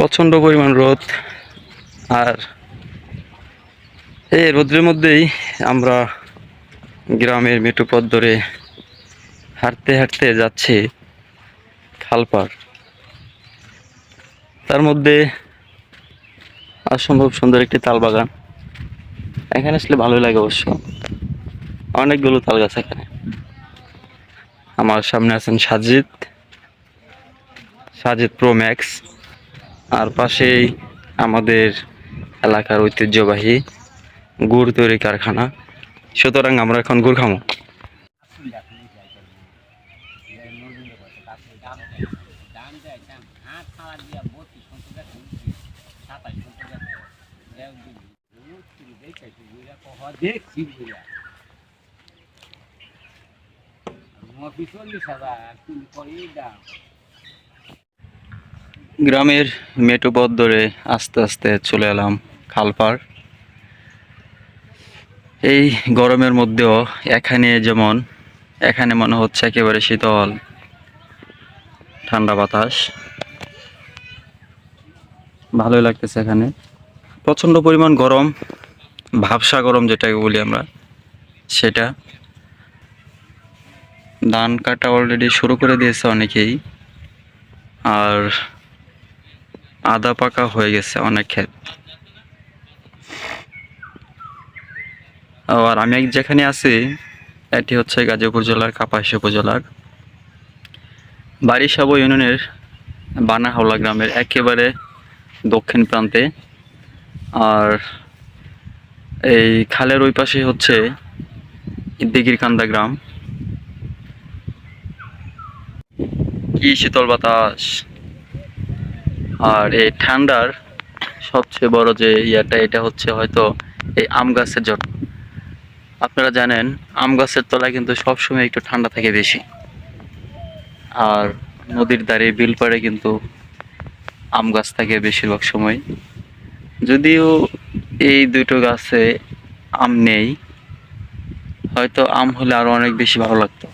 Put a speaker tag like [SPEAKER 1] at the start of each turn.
[SPEAKER 1] প্রচণ্ড পরিমাণ রোদ। আর এই রোদ্রের মধ্যেই আমরা গ্রামের মেটু পথ ধরে হাঁটতে হাঁটতে যাচ্ছি খালপাড়। তার মধ্যে অসম্ভব সুন্দর একটি তাল বাগান এখানে আসলে ভালোই লাগে অবশ্য। অনেকগুলো তাল গাছ এখানে। আমার সামনে আছেন সাজিদ। সাজিদ প্রো ম্যাক্স আর পাশেই আমাদের এলাকার ঐতিহ্যবাহী গুড় তৈরি কারখানা। সুতরাং আমরা এখন গুড় খামো।
[SPEAKER 2] দাম
[SPEAKER 1] গ্রামের মেটু পথ ধরে আস্তে আস্তে চলে এলাম খালপাড়। এই গরমের মধ্যেও এখানে যেমন, এখানে মনে হচ্ছে একেবারে শীতল, ঠান্ডা বাতাস। ভালোই লাগতেছে এখানে। প্রচণ্ড পরিমাণ গরম, ভাবসা গরম যেটাকে বলি আমরা, সেটা। ধান কাটা অলরেডি শুরু করে দিয়েছে অনেকেই। আর আদা পাকা হয়ে গেছে অনেক ক্ষেত। আর আমি যেখানে আছি, এটি হচ্ছে গাজীপুর জেলার কাপাসী উপজেলার বারিশাবো ইউনিয়নের বানাহাওলা গ্রামের একেবারে দক্ষিণ প্রান্তে। আর এই খালের ওই পাশে হচ্ছে দিগিরকান্দা গ্রাম। কি শীতল বাতাস! আর এই ঠান্ডার সবচেয়ে বড় যে ইয়াটা, এটা হচ্ছে হয়তো এই আম গাছের জন্য আপনারা জানেন, আম গাছের তলায় কিন্তু সবসময় একটু ঠান্ডা থাকে বেশি। আর নদীর ধারে বিল পাড়ে কিন্তু আম গাছ থাকে বেশিরভাগ সময়। যদিও এই দুটো গাছে আম নেই, হয়তো আম হলে আরও অনেক বেশি ভালো লাগতো।